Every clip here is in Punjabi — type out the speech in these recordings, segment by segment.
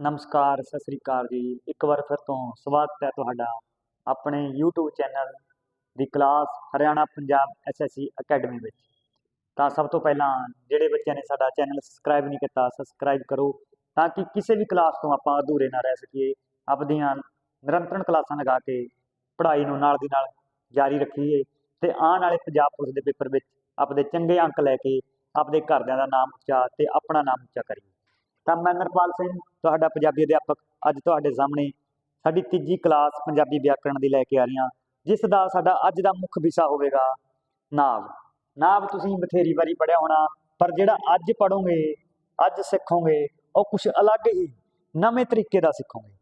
ਨਮਸਕਾਰ, ਸਤਿ ਸ੍ਰੀ ਅਕਾਲ ਜੀ। ਇੱਕ ਵਾਰ ਫਿਰ ਤੋਂ ਸਵਾਗਤ ਹੈ ਤੁਹਾਡਾ ਆਪਣੇ YouTube ਚੈਨਲ ਦੀ class Haryana Punjab SSC academy ਵਿੱਚ। ਤਾਂ ਸਭ ਤੋਂ ਪਹਿਲਾਂ ਜਿਹੜੇ ਬੱਚਿਆਂ ਨੇ ਸਾਡਾ ਚੈਨਲ ਸਬਸਕ੍ਰਾਈਬ ਨਹੀਂ ਕੀਤਾ ਸਬਸਕ੍ਰਾਈਬ ਕਰੋ ਤਾਂ ਕਿ ਕਿਸੇ ਵੀ ਕਲਾਸ ਤੋਂ ਆਪਾਂ ਅਧੂਰੇ ਨਾ ਰਹਿ ਸਕੀਏ। ਆਪਦੀਆਂ ਨਿਰੰਤਰ ਕਲਾਸਾਂ ਲਗਾ ਕੇ ਪੜ੍ਹਾਈ ਨੂੰ ਨਾਲ ਦੀ ਨਾਲ ਜਾਰੀ ਰੱਖੀਏ ਤੇ ਆਉਣ ਵਾਲੇ ਪੰਜਾਬ ਪੁਲਿਸ ਦੇ ਪੇਪਰ ਵਿੱਚ ਆਪਦੇ ਚੰਗੇ ਅੰਕ ਲੈ ਕੇ ਆਪਦੇ ਘਰਦਿਆਂ ਦਾ ਨਾਮ ਉੱਚਾ ਤੇ ਆਪਣਾ ਨਾਮ ਉੱਚਾ ਕਰੀਏ। ਤਾਂ ਮੈਂ ਨਰਪਾਲ ਸਿੰਘ, ਤੁਹਾਡਾ ਪੰਜਾਬੀ ਅਧਿਆਪਕ ਅੱਜ ਤੁਹਾਡੇ ਸਾਹਮਣੇ ਸਾਡੀ ਤੀਜੀ ਕਲਾਸ ਪੰਜਾਬੀ ਵਿਆਕਰਣ ਦੀ ਲੈ ਕੇ ਆ ਰਹੀਆਂ ਜਿਸ ਦਾ ਸਾਡਾ ਅੱਜ ਦਾ ਮੁੱਖ ਵਿਸ਼ਾ ਹੋਵੇਗਾ ਨਾਵ। ਨਾਵ ਤੁਸੀਂ ਬਥੇਰੀ ਵਾਰੀ ਪੜਿਆ ਹੋਣਾ, ਪਰ ਜਿਹੜਾ ਅੱਜ ਪੜੋਗੇ ਅੱਜ ਸਿੱਖੋਗੇ, ਉਹ ਕੁਝ ਅਲੱਗ ਹੀ ਨਵੇਂ ਤਰੀਕੇ ਦਾ ਸਿੱਖੋਗੇ।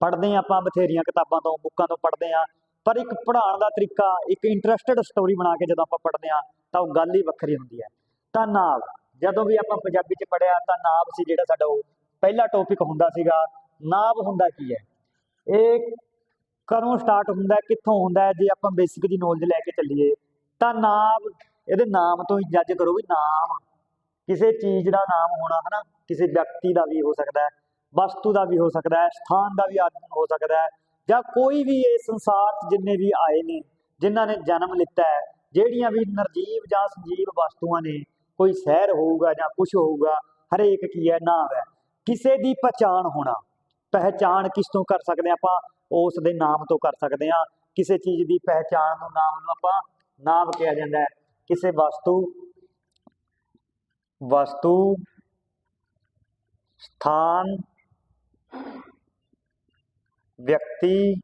ਪੜ੍ਹਦੇ ਆਪਾਂ ਬਥੇਰੀਆਂ ਕਿਤਾਬਾਂ ਤੋਂ, ਬੁੱਕਾਂ ਤੋਂ ਪੜ੍ਹਦੇ ਹਾਂ, ਪਰ ਇੱਕ ਪੜ੍ਹਾਉਣ ਦਾ ਤਰੀਕਾ, ਇੱਕ ਇੰਟਰਸਟਡ ਸਟੋਰੀ ਬਣਾ ਕੇ ਜਦੋਂ ਆਪਾਂ ਪੜ੍ਹਦੇ ਹਾਂ, ਤਾਂ ਉਹ ਗੱਲ ਹੀ ਵੱਖਰੀ ਹੁੰਦੀ ਹੈ। ਤਾਂ ਨਾਵ ਜਦੋਂ ਵੀ ਆਪਾਂ ਪੰਜਾਬੀ ਚ ਪੜਿਆ ਤਾਂ ਨਾਭ ਸੀ ਜਿਹੜਾ ਸਾਡਾ ਉਹ ਪਹਿਲਾ ਟੌਪਿਕ ਹੁੰਦਾ ਸੀਗਾ। ਨਾਭ ਹੁੰਦਾ ਕੀ ਹੈ? ਇਹ ਕਦੋਂ ਸਟਾਰਟ ਹੁੰਦਾ, ਕਿੱਥੋਂ ਹੁੰਦਾ ਜੇ ਆਪਾਂ ਬੇਸਿਕ ਦੀ ਨੌਲੇਜ ਲੈ ਕੇ ਚੱਲੀਏ, ਤਾਂ ਨਾਮ ਇਹਦੇ ਨਾਮ ਤੋਂ ਹੀ ਜੱਜ ਕਰੋ ਵੀ ਨਾਮ ਕਿਸੇ ਚੀਜ਼ ਦਾ ਨਾਮ ਹੋਣਾ ਹਨਾ, ਕਿਸੇ ਵਿਅਕਤੀ ਦਾ ਵੀ ਹੋ ਸਕਦਾ ਹੈ, ਵਸਤੂ ਦਾ ਵੀ ਹੋ ਸਕਦਾ ਹੈ, ਸਥਾਨ ਦਾ ਵੀ ਆਦਮੀ ਹੋ ਸਕਦਾ ਹੈ, ਜਾਂ ਕੋਈ ਵੀ ਇਹ ਸੰਸਾਰ 'ਚ ਜਿੰਨੇ ਵੀ ਆਏ ਨੇ, ਜਿਨ੍ਹਾਂ ਨੇ ਜਨਮ ਲਿੱਤਾ ਹੈ, ਜਿਹੜੀਆਂ ਵੀ ਨਿਰਜੀਵ ਜਾਂ ਸੰਜੀਵ ਵਸਤੂਆਂ ਨੇ ਕੋਈ ਸ਼ਹਿਰ ਹੋਊਗਾ ਜਾਂ ਕੁਝ ਹੋਊਗਾ, ਹਰੇਕ ਕੀ ਹੈ, ਨਾਮ ਹੈ। ਕਿਸੇ ਦੀ ਪਛਾਣ ਹੋਣਾ, ਪਹਿਚਾਣ ਕਿਸ ਤੋਂ ਕਰ ਸਕਦੇ ਹਾਂ ਆਪਾਂ? ਉਸ ਦੇ ਨਾਮ ਤੋਂ ਕਰ ਸਕਦੇ ਹਾਂ। ਕਿਸੇ ਚੀਜ਼ ਦੀ ਪਹਿਚਾਣ ਨੂੰ ਨਾਮ ਨੂੰ ਆਪਾਂ ਨਾਮ ਕਿਹਾ ਜਾਂਦਾ ਹੈ। ਕਿਸੇ ਵਸਤੂ ਵਸਤੂ, ਸਥਾਨ, ਵਿਅਕਤੀ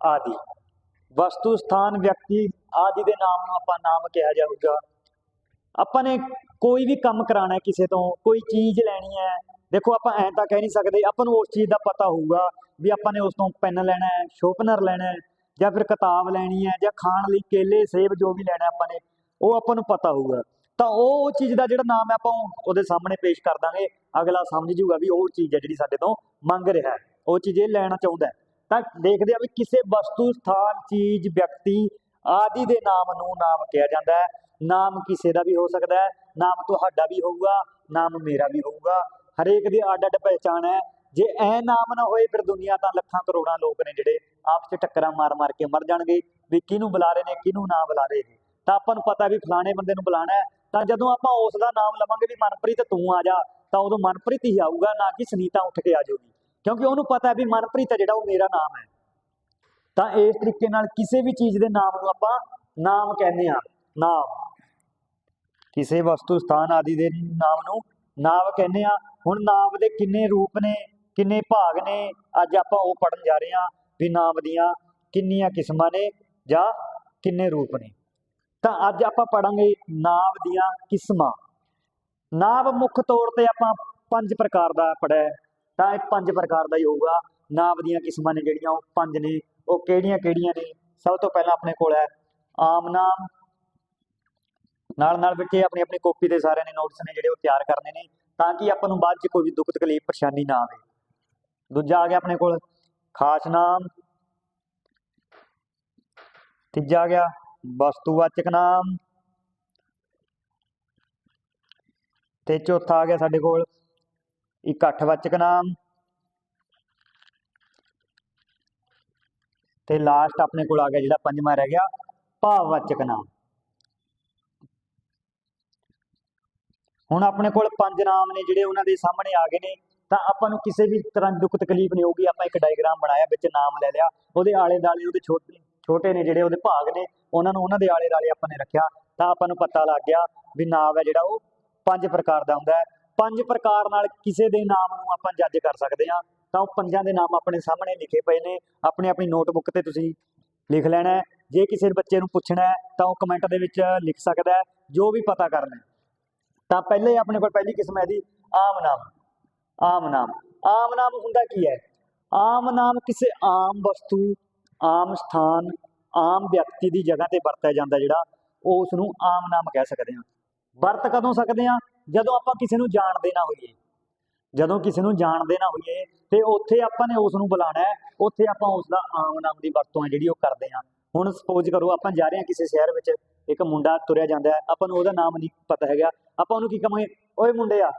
ਆਦਿ। ਵਸਤੂ, ਸਥਾਨ, ਵਿਅਕਤੀ ਆਦਿ ਦੇ ਨਾਮ ਨੂੰ ਆਪਾਂ ਨਾਮ ਕਿਹਾ ਜਾਊਗਾ। ਆਪਾਂ ਨੇ ਕੋਈ ਵੀ ਕੰਮ ਕਰਾਣਾ ਹੈ ਕਿਸੇ ਤੋਂ, ਕੋਈ ਚੀਜ਼ ਲੈਣੀ ਹੈ, ਦੇਖੋ ਆਪਾਂ ਐਂ ਤਾਂ ਕਹਿ ਨਹੀਂ ਸਕਦੇ, ਆਪਾਂ ਨੂੰ ਉਸ ਚੀਜ਼ ਦਾ ਪਤਾ ਹੋਊਗਾ ਵੀ ਆਪਾਂ ਨੇ ਉਸ ਤੋਂ ਪੈਨ ਲੈਣਾ ਹੈ, ਸ਼ੋਪਨਰ ਲੈਣਾ ਹੈ, ਜਾਂ ਫਿਰ ਕਿਤਾਬ ਲੈਣੀ ਹੈ, ਜਾਂ ਖਾਣ ਲਈ ਕੇਲੇ, ਸੇਬ ਜੋ ਵੀ ਲੈਣਾ ਆਪਾਂ ਨੇ, ਉਹ ਆਪਾਂ ਨੂੰ ਪਤਾ ਹੋਊਗਾ। ਤਾਂ ਉਹ ਚੀਜ਼ ਦਾ ਜਿਹੜਾ ਨਾਮ ਹੈ ਆਪਾਂ ਉਹਦੇ ਸਾਹਮਣੇ ਪੇਸ਼ ਕਰ ਦਾਂਗੇ। ਅਗਲਾ ਸਮਝ ਜੂਗਾ ਵੀ ਉਹ ਚੀਜ਼ ਹੈ ਜਿਹੜੀ ਸਾਡੇ ਤੋਂ ਮੰਗ ਰਿਹਾ ਹੈ। ਉਹ ਚੀਜ਼ ਇਹ ਲੈਣਾ ਚਾਹੁੰਦਾ ਤਾਂ ਦੇਖਦੇ ਆ ਵੀ ਕਿਸੇ ਵਸਤੂ, ਸਥਾਨ, ਚੀਜ਼, ਵਿਅਕਤੀ ਆਦਿ ਦੇ ਨਾਮ ਨੂੰ ਨਾਮ ਕਿਹਾ ਜਾਂਦਾ ਹੈ। ਨਾਮ ਕਿਸੇ ਦਾ ਵੀ ਹੋ ਸਕਦਾ ਹੈ, ਨਾਮ ਤੁਹਾਡਾ ਵੀ ਹੋਊਗਾ, ਨਾਮ ਮੇਰਾ ਵੀ ਹੋਊਗਾ। ਹਰੇਕ ਦੀ ਅੱਡ ਅੱਡ ਪਹਿਚਾਣ ਹੈ। ਜੇ ਐ ਨਾਮ ਨਾ ਹੋਏ ਫਿਰ ਦੁਨੀਆ ਤਾਂ ਲੱਖਾਂ ਕਰੋੜਾਂ ਲੋਕ ਨੇ ਜਿਹੜੇ ਆਪਸ ਚ ਟੱਕਰਾਂ ਮਾਰ ਮਾਰ ਕੇ ਮਰ ਜਾਣਗੇ। ਵੀ ਕਿਹਨੂੰ ਬੁਲਾ ਰਹੇ ਨੇ, ਕਿਹਨੂੰ ਨਾ ਬੁਲਾ ਰਹੇ ਨੇ। ਤਾਂ ਆਪਾਂ ਨੂੰ ਪਤਾ ਵੀ ਫਲਾਣੇ ਬੰਦੇ ਨੂੰ ਬੁਲਾਣਾ ਹੈ। ਤਾਂ ਜਦੋਂ ਆਪਾਂ ਉਸ ਦਾ ਨਾਮ ਲਵਾਂਗੇ ਵੀ ਮਨਪ੍ਰੀਤ ਤੂੰ ਆ ਜਾ, ਤਾਂ ਉਦੋਂ ਮਨਪ੍ਰੀਤ ਹੀ ਆਊਗਾ, ਨਾ ਕਿ ਸੁਨੀਤਾ ਉੱਠ ਕੇ ਆ ਜਾਊਗੀ। ਕਿਉਂਕਿ ਉਹਨੂੰ ਪਤਾ ਵੀ ਮਨਪ੍ਰੀਤ ਹੈ ਜਿਹੜਾ ਉਹ ਮੇਰਾ ਨਾਮ ਹੈ। ਤਾਂ ਇਸ ਤਰੀਕੇ ਨਾਲ ਕਿਸੇ ਵੀ ਚੀਜ਼ ਦੇ ਨਾਮ ਨੂੰ ਆਪਾਂ ਨਾਮ ਕਹਿੰਦੇ ਹਾਂ, ਨਾਮ। ਕਿਸੇ ਵਸਤੂ, ਸਥਾਨ ਆਦਿ ਦੇ ਨਾਮ ਨੂੰ ਨਾਮ ਕਹਿੰਦੇ ਆ ਹੁਣ ਨਾਮ ਦੇ ਕਿੰਨੇ ਰੂਪ ਨੇ, ਕਿੰਨੇ ਭਾਗ ਨੇ, ਅੱਜ ਆਪਾਂ ਉਹ ਪੜਨ ਜਾ ਰਹੇ ਹਾਂ ਵੀ ਨਾਮ ਦੀਆਂ ਕਿੰਨੀਆਂ ਕਿਸਮਾਂ ਨੇ ਜਾਂ ਕਿੰਨੇ ਰੂਪ ਨੇ। ਤਾਂ ਅੱਜ ਆਪਾਂ ਪੜਾਂਗੇ ਨਾਮ ਦੀਆਂ ਕਿਸਮਾਂ। ਨਾਮ ਮੁੱਖ ਤੌਰ ਤੇ ਆਪਾਂ ਪੰਜ ਪ੍ਰਕਾਰ ਦਾ ਪੜਿਆ ਤਾਂ ਇਹ ਪੰਜ ਪ੍ਰਕਾਰ ਦਾ ਹੀ ਹੋਊਗਾ। ਨਾਮ ਦੀਆਂ ਕਿਸਮਾਂ ਨੇ ਜਿਹੜੀਆਂ, ਉਹ ਪੰਜ ਨੇ। ਉਹ ਕਿਹੜੀਆਂ ਕਿਹੜੀਆਂ ਨੇ? ਸਭ ਤੋਂ ਪਹਿਲਾਂ ਆਪਣੇ ਕੋਲ ਹੈ। ਆਮ ਨਾਮ। ਨਾਲ ਨਾਲ ਬੱਚੇ ਆਪਣੀ ਆਪਣੀ ਕਾਪੀ ਦੇ ਸਾਰਿਆਂ ਨੇ ਨੋਟਸ ਨੇ ਜਿਹੜੇ ਉਹ ਤਿਆਰ ਕਰਨੇ ਨੇ, ਤਾਂ ਕਿ ਆਪਾਂ ਨੂੰ ਬਾਅਦ ਚ ਕੋਈ ਵੀ ਦੁੱਖ ਤਕਲੀਫ, ਪਰੇਸ਼ਾਨੀ ਨਾ ਆਵੇ। ਦੂਜਾ ਆ ਗਿਆ ਆਪਣੇ ਕੋਲ। ਖਾਸ ਨਾਮ। ਤੀਜਾ ਆ ਗਿਆ। ਵਸਤੂਵਾਚਕ ਨਾਮ। ਤੇ ਚੌਥਾ ਆ ਗਿਆ ਸਾਡੇ ਕੋਲ। ਇਕੱਠਵਾਚਕ ਨਾਮ। ਤੇ ਲਾਸਟ ਆਪਣੇ ਕੋਲ ਆ ਗਿਆ ਜਿਹੜਾ ਪੰਜਵਾਂ ਰਹਿ ਗਿਆ, ਭਾਵਵਾਚਕ ਨਾਮ। ਹੁਣ ਆਪਣੇ ਕੋਲ ਪੰਜ ਨਾਮ ਨੇ ਜਿਹੜੇ ਉਹਨਾਂ ਦੇ ਸਾਹਮਣੇ ਆ ਗਏ ਨੇ, ਤਾਂ ਆਪਾਂ ਨੂੰ ਕਿਸੇ ਵੀ ਤਰ੍ਹਾਂ ਦੀ ਦੁੱਖ ਤਕਲੀਫ ਨਹੀਂ ਹੋਊਗੀ, ਆਪਾਂ ਇੱਕ ਡਾਇਗਰਾਮ ਬਣਾਇਆ, ਵਿੱਚ ਨਾਮ ਲੈ ਲਿਆ, ਉਹਦੇ ਆਲੇ ਦਾਲੇ ਉਹਦੇ ਛੋਟੇ ਛੋਟੇ ਨੇ ਜਿਹੜੇ ਉਹਦੇ ਭਾਗ ਨੇ, ਉਹਨਾਂ ਨੂੰ ਉਹਨਾਂ ਦੇ ਆਲੇ ਦਾਲੇ ਆਪਾਂ ਨੇ ਰੱਖਿਆ, ਤਾਂ ਆਪਾਂ ਨੂੰ ਪਤਾ ਲੱਗ ਗਿਆ ਵੀ ਨਾਮ ਹੈ ਜਿਹੜਾ ਉਹ ਪੰਜ ਪ੍ਰਕਾਰ ਦਾ ਹੁੰਦਾ ਹੈ। ਪੰਜ ਪ੍ਰਕਾਰ ਨਾਲ ਕਿਸੇ ਦੇ ਨਾਮ ਨੂੰ ਆਪਾਂ ਜੱਜ ਕਰ ਸਕਦੇ ਹਾਂ। ਤਾਂ ਉਹ ਪੰਜਾਂ ਦੇ ਨਾਮ ਆਪਣੇ ਸਾਹਮਣੇ ਲਿਖੇ ਪਏ ਨੇ। ਆਪਣੀ ਆਪਣੀ ਨੋਟਬੁੱਕ ਤੇ ਤੁਸੀਂ ਲਿਖ ਲੈਣਾ ਹੈ। ਜੇ ਕਿਸੇ ਬੱਚੇ ਨੂੰ ਪੁੱਛਣਾ ਹੈ, ਤਾਂ ਉਹ ਕਮੈਂਟ ਦੇ ਵਿੱਚ ਲਿਖ ਸਕਦਾ ਹੈ, ਜੋ ਵੀ ਪਤਾ ਕਰਨਾ ਤਾਂ ਪਹਿਲੇ ਆਪਣੇ ਕੋਲ ਪਹਿਲੀ ਕਿਸਮ ਹੈ ਦੀ ਆਮ ਨਾਮ। ਆਮ ਨਾਮ। ਆਮ ਨਾਮ ਹੁੰਦਾ ਕੀ ਹੈ? ਆਮ ਨਾਮ ਕਿਸੇ ਆਮ ਵਸਤੂ, ਆਮ ਸਥਾਨ, ਆਮ ਵਿਅਕਤੀ ਦੀ ਜਗ੍ਹਾ ਤੇ ਵਰਤਿਆ ਜਾਂਦਾ ਜਿਹੜਾ, ਉਹ ਉਸ ਨੂੰ ਆਮ ਨਾਮ ਕਹਿ ਸਕਦੇ ਹਾਂ। ਵਰਤ ਕਦੋਂ ਸਕਦੇ ਹਾਂ? ਜਦੋਂ ਆਪਾਂ ਕਿਸੇ ਨੂੰ ਜਾਣਦੇ ਨਾ ਹੋਈਏ। ਜਦੋਂ ਕਿਸੇ ਨੂੰ ਜਾਣਦੇ ਨਾ ਹੋਈਏ, ਤੇ ਉੱਥੇ ਆਪਾਂ ਨੇ ਉਸ ਨੂੰ ਬੁਲਾਣਾ ਹੈ। ਉੱਥੇ ਆਪਾਂ ਉਸ ਦਾ ਆਮ ਨਾਮ ਦੀ ਵਰਤੋਂ ਹੈ ਜਿਹੜੀ ਉਹ ਕਰਦੇ ਹਾਂ। ਹੁਣ ਸਪੋਜ਼ ਕਰੋ ਆਪਾਂ ਜਾ ਰਹੇ ਹਾਂ ਕਿਸੇ ਸ਼ਹਿਰ ਵਿੱਚ, ਇੱਕ ਮੁੰਡਾ ਤੁਰਿਆ ਜਾਂਦਾ ਹੈ, ਆਪਾਂ ਨੂੰ ਉਹਦਾ ਨਾਮ ਨਹੀਂ ਪਤਾ ਹੈਗਾ। ਆਪਾਂ ਉਹਨੂੰ ਕੀ ਕਹਾਂਗੇ ਓਏ ਮੁੰਡਿਆ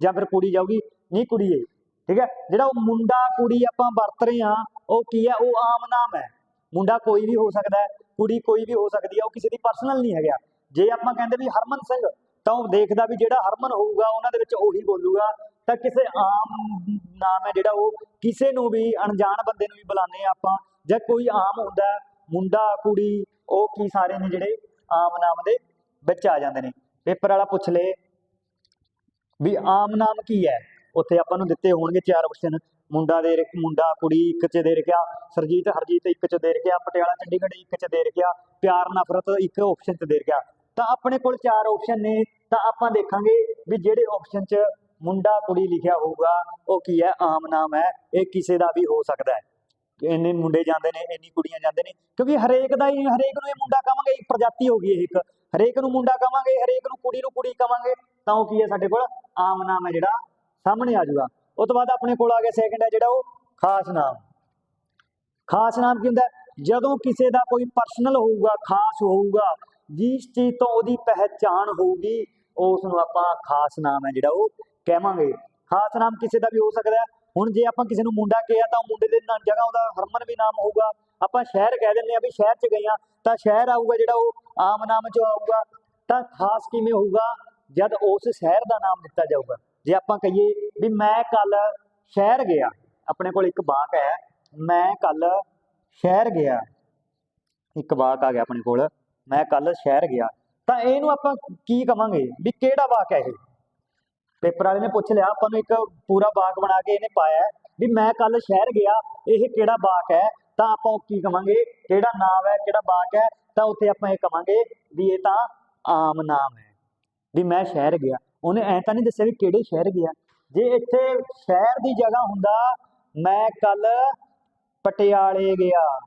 ਜਾਂ ਫਿਰ ਕੁੜੀ ਜਾਊਗੀ, ਨਹੀਂ ਕੁੜੀਏ ਠੀਕ ਹੈ? ਜਿਹੜਾ ਉਹ ਮੁੰਡਾ ਕੁੜੀ ਆਪਾਂ ਵਰਤ ਰਹੇ ਹਾਂ, ਉਹ ਕੀ ਹੈ? ਉਹ ਆਮ ਨਾਮ ਹੈ। ਮੁੰਡਾ ਕੋਈ ਵੀ ਹੋ ਸਕਦਾ ਹੈ, ਕੁੜੀ ਕੋਈ ਵੀ ਹੋ ਸਕਦੀ ਹੈ, ਉਹ ਕਿਸੇ ਦੀ ਪਰਸਨਲ ਨਹੀਂ ਹੈਗਾ। ਜੇ ਆਪਾਂ ਕਹਿੰਦੇ ਵੀ ਹਰਮਨ ਸਿੰਘ, ਤਾਂ ਉਹ ਦੇਖਦਾ ਵੀ ਜਿਹੜਾ ਹਰਮਨ ਹੋਊਗਾ, ਉਹਨਾਂ ਦੇ ਵਿੱਚ ਉਹੀ ਬੋਲੂਗਾ। ਤਾਂ ਕਿਸੇ ਆਮ ਨਾਮ ਹੈ ਜਿਹੜਾ ਉਹ ਕਿਸੇ ਨੂੰ ਵੀ, ਅਣਜਾਣ ਬੰਦੇ ਨੂੰ ਵੀ ਬੁਲਾਉਂਦੇ ਆ ਆਪਾਂ। ਜਾਂ ਕੋਈ ਆਮ ਹੁੰਦਾ, ਮੁੰਡਾ, ਕੁੜੀ, ਉਹ ਕੀ ਸਾਰੇ ਨੇ ਜਿਹੜੇ ਆਮ ਨਾਮ ਦੇ ਵਿੱਚ ਆ ਜਾਂਦੇ ਨੇ। ਪੇਪਰ ਵਾਲਾ ਪੁੱਛ ਲੇ ਵੀ ਆਮ ਨਾਮ ਕੀ ਹੈ? ਉੱਥੇ ਆਪਾਂ ਨੂੰ ਦਿੱਤੇ ਹੋਣਗੇ ਚਾਰ ਆਪਸ਼ਨ ਮੁੰਡਾ ਦੇ ਮੁੰਡਾ, ਕੁੜੀ, ਇੱਕ ਚ ਦੇ ਰੱਖਿਆ, ਸਰਜੀਤ, ਹਰਜੀਤ, ਇੱਕ ਚ ਦੇ ਰੱਖਿਆ, ਪਟਿਆਲਾ, ਚੰਡੀਗੜ੍ਹ, ਇੱਕ ਚ ਦੇ ਰੱਖਿਆ, ਪਿਆਰ, ਨਫ਼ਰਤ, ਇੱਕ ਆਪਸ਼ਨ ਚ ਦੇ ਰੱਖਿਆ। ਤਾਂ ਆਪਣੇ ਕੋਲ ਚਾਰ ਆਪਸ਼ਨ ਨੇ, ਤਾਂ ਆਪਾਂ ਦੇਖਾਂਗੇ ਵੀ ਜਿਹੜੇ ਆਪਸ਼ਨ ਚ ਮੁੰਡਾ ਕੁੜੀ ਲਿਖਿਆ ਹੋਊਗਾ, ਉਹ ਕੀ ਹੈ? ਆਮ ਨਾਮ ਹੈ। ਇਹ ਕਿਸੇ ਦਾ ਵੀ ਹੋ ਸਕਦਾ ਹੈ। ਇੰਨੇ ਮੁੰਡੇ ਜਾਂਦੇ ਨੇ, ਇੰਨੀ ਕੁੜੀਆਂ ਜਾਂਦੇ ਨੇ, ਕਿਉਂਕਿ ਹਰੇਕ ਦਾ ਹੀ ਹਰੇਕ ਨੂੰ ਇਹ ਮੁੰਡਾ ਕਵਾਂਗੇ, ਇੱਕ ਪ੍ਰਜਾਤੀ ਹੋ ਗਈ ਇਹ ਇੱਕ। ਹਰੇਕ ਨੂੰ ਮੁੰਡਾ ਕਵਾਂਗੇ, ਹਰੇਕ ਨੂੰ ਕੁੜੀ ਨੂੰ ਕੁੜੀ ਕਵਾਂਗੇ, ਤਾਂ ਉਹ ਕੀ ਹੈ ਸਾਡੇ ਕੋਲ? ਆਮ ਨਾਮ ਹੈ ਜਿਹੜਾ ਸਾਹਮਣੇ ਆ ਜਾਊਗਾ। ਉਸ ਤੋਂ ਬਾਅਦ ਆਪਣੇ ਕੋਲ ਆ ਗਿਆ ਸੈਕਿੰਡ ਹੈ ਜਿਹੜਾ ਉਹ ਖਾਸ ਨਾਮ। ਖਾਸ ਨਾਮ ਕੀ ਹੁੰਦਾ? ਜਦੋਂ ਕਿਸੇ ਦਾ ਕੋਈ ਪਰਸਨਲ ਹੋਊਗਾ, ਖਾਸ ਹੋਊਗਾ, ਜਿਸ ਚੀਜ਼ ਤੋਂ ਉਹਦੀ ਪਹਿਚਾਣ ਹੋਊਗੀ ਉਸ ਨੂੰ ਆਪਾਂ ਖਾਸ ਨਾਮ ਹੈ ਜਿਹੜਾ ਉਹ ਕਹਿਵਾਂਗੇ। ਖਾਸ ਨਾਮ ਕਿਸੇ ਦਾ ਵੀ ਹੋ ਸਕਦਾ ਹੁਣ ਜੇ ਆਪਾਂ ਕਿਸੇ ਨੂੰ ਮੁੰਡਾ ਕਿਹਾ ਤਾਂ ਉਹ ਮੁੰਡੇ ਦੇ ਨਾਲ ਜਗ੍ਹਾ ਉਹਦਾ ਹਰਮਨ ਵੀ ਨਾਮ ਹੋਊਗਾ। ਆਪਾਂ ਸ਼ਹਿਰ ਕਹਿ ਦਿੰਦੇ ਆ ਵੀ ਸ਼ਹਿਰ 'ਚ ਗਈਆਂ ਤਾਂ ਸ਼ਹਿਰ ਆਊਗਾ ਜਿਹੜਾ ਉਹ ਆਮ ਨਾਮ 'ਚ ਆਊਗਾ। ਤਾਂ ਖਾਸ ਕਿਵੇਂ ਹੋਊਗਾ? ਜਦ ਉਸ ਸ਼ਹਿਰ ਦਾ ਨਾਮ ਦਿੱਤਾ ਜਾਊਗਾ। ਜੇ ਆਪਾਂ ਕਹੀਏ ਵੀ ਮੈਂ ਕੱਲ ਸ਼ਹਿਰ ਗਿਆ, ਆਪਣੇ ਕੋਲ ਇੱਕ ਵਾਕ ਹੈ, ਮੈਂ ਕੱਲ ਸ਼ਹਿਰ ਗਿਆ। ਇੱਕ ਵਾਕ ਆ ਗਿਆ ਆਪਣੇ ਕੋਲ, ਮੈਂ ਕੱਲ ਸ਼ਹਿਰ ਗਿਆ। ਤਾਂ ਇਹਨੂੰ ਆਪਾਂ ਕੀ ਕਵਾਂਗੇ? ਵੀ ਕਿਹੜਾ ਵਾਕ ਹੈ ਇਹ? ਪੇਪਰ ਵਾਲੇ ਨੇ ਪੁੱਛ ਲਿਆ, ਆਪਾਂ ਨੂੰ ਇੱਕ ਪੂਰਾ ਬਾਗ ਬਣਾ ਕੇ ਇਹਨੇ ਪਾਇਆ ਵੀ ਮੈਂ ਕੱਲ ਸ਼ਹਿਰ ਗਿਆ, ਇਹ ਕਿਹੜਾ ਵਾਕ ਹੈ? ਤਾਂ ਆਪਾਂ ਉਹ ਕੀ ਕਵਾਂਗੇ? ਕਿਹੜਾ ਨਾਮ ਹੈ? ਕਿਹੜਾ ਵਾਕ ਹੈ? ਤਾਂ ਉੱਥੇ ਆਪਾਂ ਇਹ ਕਵਾਂਗੇ ਵੀ ਇਹ ਤਾਂ ਆਮ ਨਾਮ ਹੈ। ਵੀ ਮੈਂ ਸ਼ਹਿਰ ਗਿਆ। ਉਹਨੇ ਐ ਤਾਂ ਨਹੀਂ ਦੱਸਿਆ ਵੀ ਕਿਹੜੇ ਸ਼ਹਿਰ ਗਿਆ। ਜੇ ਇੱਥੇ ਸ਼ਹਿਰ ਦੀ ਜਗ੍ਹਾ ਹੁੰਦਾ, ਮੈਂ ਕੱਲ ਪਟਿਆਲੇ ਗਿਆ।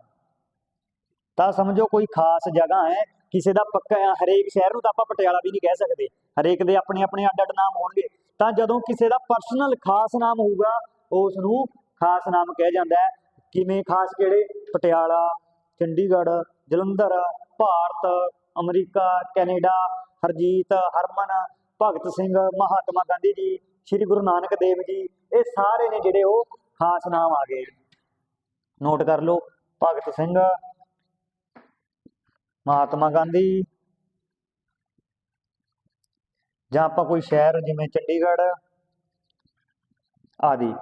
ਤਾਂ ਸਮਝੋ ਕੋਈ ਖਾਸ ਜਗ੍ਹਾ ਹੈ, ਕਿਸੇ ਦਾ ਪੱਕਾ ਹਰੇਕ ਸ਼ਹਿਰ ਨੂੰ ਤਾਂ ਆਪਾਂ ਪਟਿਆਲਾ ਵੀ ਨਹੀਂ ਕਹਿ ਸਕਦੇ। ਹਰੇਕ ਦੇ ਆਪਣੇ ਆਪਣੇ ਅੱਡ ਅੱਡ ਨਾਮ ਹੋਣਗੇ। ਤਾਂ ਜਦੋਂ ਕਿਸੇ ਦਾ ਪਰਸਨਲ ਖਾਸ ਨਾਮ ਹੋਊਗਾ ਉਸ ਨੂੰ ਖਾਸ ਨਾਮ ਕਿਹਾ ਜਾਂਦਾ ਹੈ। ਕਿਵੇਂ ਖਾਸ ਕਿਹੜੇ? ਪਟਿਆਲਾ, ਚੰਡੀਗੜ੍ਹ, ਜਲੰਧਰ, ਭਾਰਤ, ਅਮਰੀਕਾ, ਕੈਨੇਡਾ, ਹਰਜੀਤ, ਹਰਮਨ, ਭਗਤ ਸਿੰਘ, ਮਹਾਤਮਾ ਗਾਂਧੀ ਜੀ, ਸ੍ਰੀ ਗੁਰੂ ਨਾਨਕ ਦੇਵ ਜੀ, ਇਹ ਸਾਰੇ ਨੇ ਜਿਹੜੇ ਉਹ ਖਾਸ ਨਾਮ ਆ ਗਏ ਨੋਟ ਕਰ ਲਓ, ਭਗਤ ਸਿੰਘ, ਮਹਾਤਮਾ ਗਾਂਧੀ ਜਾਂ ਆਪਾਂ ਕੋਈ ਸ਼ਹਿਰ ਜਿਵੇਂ ਚੰਡੀਗੜ੍ਹ ਆਦਿ,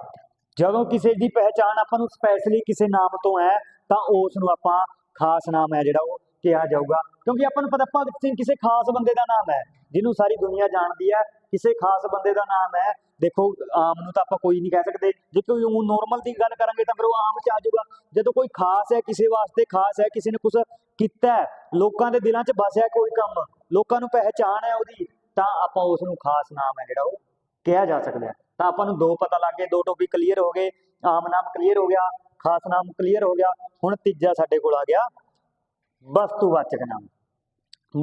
ਜਦੋਂ ਕਿਸੇ ਦੀ ਪਹਿਚਾਣ ਆਪਾਂ ਨੂੰ ਸਪੈਸ਼ਲੀ ਕਿਸੇ ਨਾਮ ਤੋਂ ਹੈ, ਤਾਂ ਉਸ ਨੂੰ ਆਪਾਂ ਖਾਸ ਨਾਮ ਹੈ ਜਿਹੜਾ ਉਹ ਕਿਹਾ ਜਾਊਗਾ। ਕਿਉਂਕਿ ਆਪਾਂ ਨੂੰ ਪਤਾ, ਭਗਤ ਸਿੰਘ ਕਿਸੇ ਖਾਸ ਬੰਦੇ ਦਾ ਨਾਮ ਹੈ, ਜਿਹਨੂੰ ਸਾਰੀ ਦੁਨੀਆ ਜਾਣਦੀ ਹੈ, ਕਿਸੇ ਖਾਸ ਬੰਦੇ ਦਾ ਨਾਮ ਹੈ। ਦੇਖੋ, ਆਮ ਨੂੰ ਤਾਂ ਆਪਾਂ ਕੋਈ ਨਹੀਂ ਕਹਿ ਸਕਦੇ। ਜੇ ਕੋਈ ਉਹ ਨੋਰਮਲ ਦੀ ਗੱਲ ਕਰਾਂਗੇ ਤਾਂ ਫਿਰ ਉਹ ਆਮ ਚ ਆ ਜਾਊਗਾ। ਜਦੋਂ ਕੋਈ ਖਾਸ ਹੈ ਕਿਸੇ ਵਾਸਤੇ, ਖਾਸ ਹੈ ਕਿਸੇ ਨੇ ਕੁਝ ਕੀਤਾ ਲੋਕਾਂ ਦੇ ਦਿਲਾਂ 'ਚ ਵਸਿਆ ਕੋਈ ਕੰਮ, ਲੋਕਾਂ ਨੂੰ ਪਹਿਚਾਣ ਹੈ ਉਹਦੀ ਤਾਂ ਆਪਾਂ ਉਸ ਨੂੰ ਖਾਸ ਨਾਮ ਹੈ ਜਿਹੜਾ ਉਹ ਕਿਹਾ ਜਾ ਸਕਦਾ ਹੈ। ਤਾਂ ਆਪਾਂ ਨੂੰ ਦੋ ਪਤਾ ਲੱਗ ਗਏ, ਦੋ ਟੋਪੀ ਕਲੀਅਰ ਹੋ ਗਏ, ਆਮ ਨਾਮ ਕਲੀਅਰ ਹੋ ਗਿਆ, ਖਾਸ ਨਾਮ ਕਲੀਅਰ ਹੋ ਗਿਆ, ਹੁਣ ਤੀਜਾ ਸਾਡੇ ਕੋਲ ਆ ਗਿਆ ਵਸਤੂਵਾਚਕ ਨਾਮ।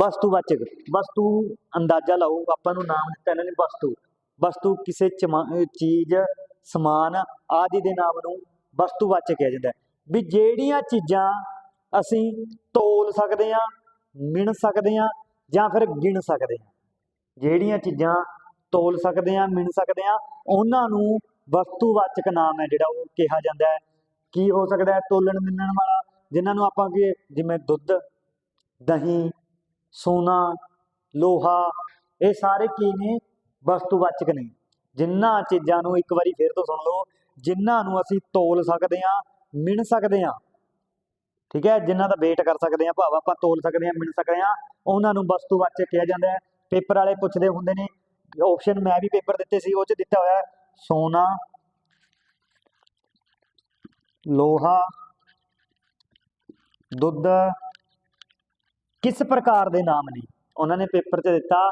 ਵਸਤੂਵਾਚਕ, ਵਸਤੂ ਅੰਦਾਜ਼ਾ ਲਾਓ, ਆਪਾਂ ਨੂੰ ਨਾਮ ਦਿੱਤਾ ਇਹਨਾਂ ਨੇ ਵਸਤੂ। ਵਸਤੂ ਕਿਸੇ ਚਮਾ- ਚੀਜ਼, ਸਮਾਨ ਆਦਿ ਦੇ ਨਾਮ ਨੂੰ ਵਸਤੂਵਾਚਕ ਕਿਹਾ ਜਾਂਦਾ ਵੀ ਜਿਹੜੀਆਂ ਚੀਜ਼ਾਂ ਅਸੀਂ ਤੋਲ ਸਕਦੇ ਹਾਂ, ਮਿਣ ਸਕਦੇ ਹਾਂ ਜਾਂ ਫਿਰ ਗਿਣ ਸਕਦੇ ਹਾਂ। ਜਿਹੜੀਆਂ ਚੀਜ਼ਾਂ ਤੋਲ ਸਕਦੇ ਹਾਂ, ਮਿਣ ਸਕਦੇ ਹਾਂ, ਉਹਨਾਂ ਨੂੰ ਵਸਤੂਵਾਚਕ ਨਾਮ ਹੈ ਜਿਹੜਾ ਉਹ ਕਿਹਾ ਜਾਂਦਾ ਹੈ। ਕੀ ਹੋ ਸਕਦਾ ਹੈ? ਤੋਲਣ ਮਿਣਨ ਵਾਲਾ, ਜਿਨ੍ਹਾਂ ਨੂੰ ਆਪਾਂ ਕਿ ਜਿਵੇਂ ਦੁੱਧ, ਦਹੀਂ, ਸੋਨਾ, ਲੋਹਾ, ਇਹ ਸਾਰੇ ਕੀ ਨੇ? ਵਸਤੂਵਾਚਕ ਨੇ। ਜਿਨ੍ਹਾਂ ਚੀਜ਼ਾਂ ਨੂੰ ਇੱਕ ਵਾਰੀ ਫੇਰ ਤੋਂ ਸੁਣ ਲਓ ਜਿਨ੍ਹਾਂ ਨੂੰ ਅਸੀਂ ਤੋਲ ਸਕਦੇ ਹਾਂ, ਮਿਣ ਸਕਦੇ ਹਾਂ, ਠੀਕ ਹੈ? ਜਿਨ੍ਹਾਂ ਦਾ ਵੇਟ ਕਰ ਸਕਦੇ ਹਾਂ, ਭਾਵ ਆਪਾਂ ਤੋਲ ਸਕਦੇ ਹਾਂ, ਮਿਣ ਸਕਦੇ ਹਾਂ, ਉਹਨਾਂ ਨੂੰ ਵਸਤੂਵਾਚਕ ਕਿਹਾ ਜਾਂਦਾ ਹੈ। ਪੇਪਰ ਵਾਲੇ ਪੁੱਛਦੇ ਹੁੰਦੇ ਨੇ ਆਪਸ਼ਨ ਮੈਂ ਵੀ ਪੇਪਰ ਦਿੱਤੇ ਸੀ, ਉਹ ਚ ਦਿੱਤਾ ਹੋਇਆ ਸੋਨਾ, ਲੋਹਾ, ਦੁੱਧ, ਕਿਸ ਪ੍ਰਕਾਰ ਦੇ ਨਾਮ ਨੇ? ਉਹਨਾਂ ਨੇ ਪੇਪਰ 'ਚ ਦਿੱਤਾ,